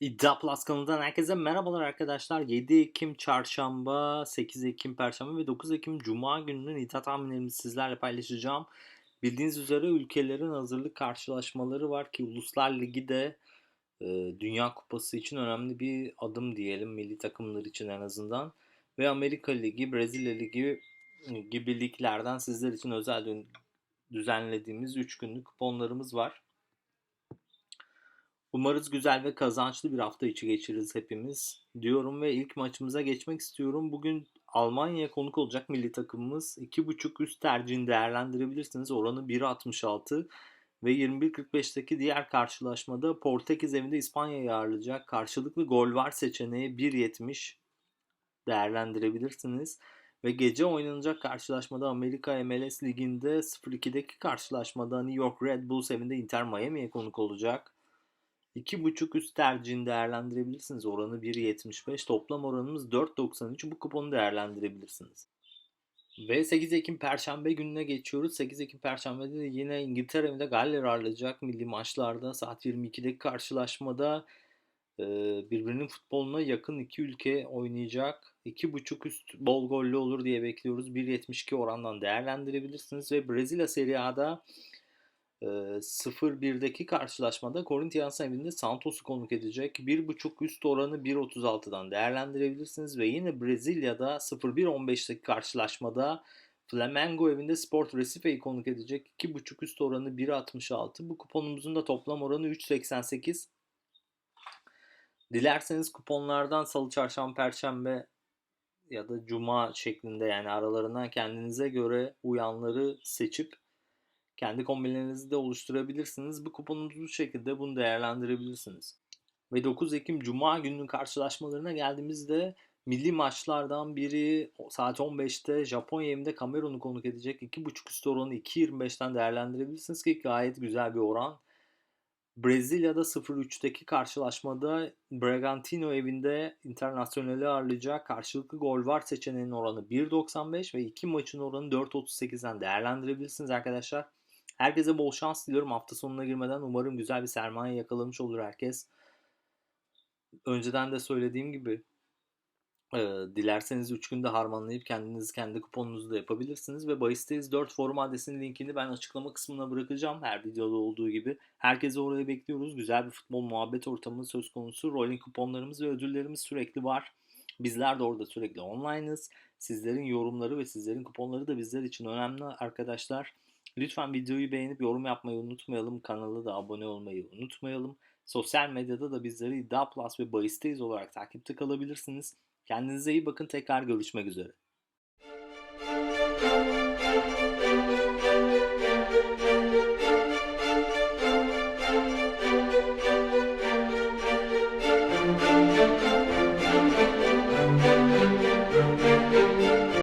İddia Plus kanalından herkese merhabalar arkadaşlar. 7 Ekim Çarşamba, 8 Ekim Perşembe ve 9 Ekim Cuma gününün iddia tahminlerimizi sizlerle paylaşacağım. Bildiğiniz üzere ülkelerin hazırlık karşılaşmaları var ki Uluslar Ligi de e, Dünya Kupası için önemli bir adım diyelim milli takımlar için en azından. Ve Amerika Ligi, Brezilya Ligi e, gibi liglerden sizler için özel dü- düzenlediğimiz 3 günlük kuponlarımız var. Umarız güzel ve kazançlı bir hafta içi geçiririz hepimiz diyorum ve ilk maçımıza geçmek istiyorum. Bugün Almanya'ya konuk olacak milli takımımız 2.5 üst tercihini değerlendirebilirsiniz. Oranı 1.66 ve 21.45'teki diğer karşılaşmada Portekiz evinde İspanya'yı ağırlayacak. Karşılıklı gol var seçeneği 1.70 değerlendirebilirsiniz. Ve gece oynanacak karşılaşmada Amerika MLS Ligi'nde 0-2'deki karşılaşmada New York Red Bulls evinde Inter Miami'ye konuk olacak. 2.5 üst tercihini değerlendirebilirsiniz. Oranı 1.75. Toplam oranımız 4.93. Bu kuponu değerlendirebilirsiniz. Ve 8 Ekim Perşembe gününe geçiyoruz. 8 Ekim Perşembe'de de yine İngiltere evinde Galler ağırlayacak milli maçlarda. Saat 22'deki karşılaşmada birbirinin futboluna yakın iki ülke oynayacak. 2.5 üst bol gollü olur diye bekliyoruz. 1.72 orandan değerlendirebilirsiniz. Ve Brezilya Serie A'da e, 0-1'deki karşılaşmada Corinthians evinde Santos'u konuk edecek. 1.5 üst oranı 1.36'dan değerlendirebilirsiniz. Ve yine Brezilya'da 0-1-15'teki karşılaşmada Flamengo evinde Sport Recife'yi konuk edecek. 2.5 üst oranı 1.66. Bu kuponumuzun da toplam oranı 3.88. Dilerseniz kuponlardan salı, çarşamba, perşembe ya da cuma şeklinde yani aralarından kendinize göre uyanları seçip kendi kombinlerinizi de oluşturabilirsiniz. Bu kuponumuzu bu şekilde bunu değerlendirebilirsiniz. Ve 9 Ekim Cuma gününün karşılaşmalarına geldiğimizde milli maçlardan biri saat 15'te Japonya evinde Kamerun'u konuk edecek. 2.5 üstü oranı 2.25'ten değerlendirebilirsiniz ki gayet güzel bir oran. Brezilya'da 0-3'teki karşılaşmada Bragantino evinde Internazional'i ağırlayacak. Karşılıklı gol var seçeneğinin oranı 1.95 ve iki maçın oranı 4.38'den değerlendirebilirsiniz arkadaşlar. Herkese bol şans diliyorum. Hafta sonuna girmeden umarım güzel bir sermaye yakalamış olur herkes. Önceden de söylediğim gibi e, dilerseniz 3 günde harmanlayıp kendiniz kendi kuponunuzu da yapabilirsiniz. Ve Bahisteyiz 4 forum adresinin linkini ben açıklama kısmına bırakacağım. Her videoda olduğu gibi. Herkese oraya bekliyoruz. Güzel bir futbol muhabbet ortamı söz konusu. Rolling kuponlarımız ve ödüllerimiz sürekli var. Bizler de orada sürekli online'ız. Sizlerin yorumları ve sizlerin kuponları da bizler için önemli arkadaşlar. Lütfen videoyu beğenip yorum yapmayı unutmayalım. Kanala da abone olmayı unutmayalım. Sosyal medyada da bizleri İddia Plus ve Bahisteyiz olarak takipte kalabilirsiniz. Kendinize iyi bakın. Tekrar görüşmek üzere.